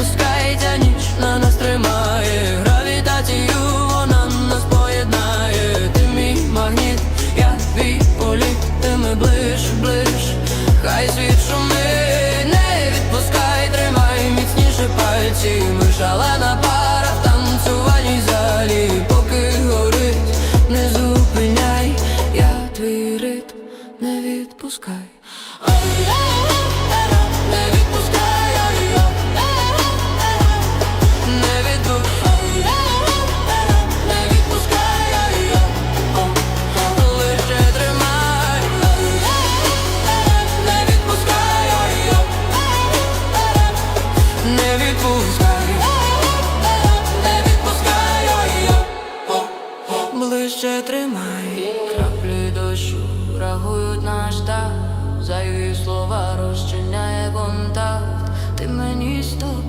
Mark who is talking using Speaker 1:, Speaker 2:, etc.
Speaker 1: відпускай, ця ніч на нас тримає. Гравітацію вона нас поєднає. Ти мій магніт, я твій політ Ти ми ближ, ближ, хай світ шумить Не відпускай, тримай міцніше пальці. Ми пара в танцювальній залі. Поки горить, не зупиняй, я твій ритм не відпускай. не ближче тримай, краплі дощу рахують наш так, зайві слова розчиняє контакт. Ти мені стоп,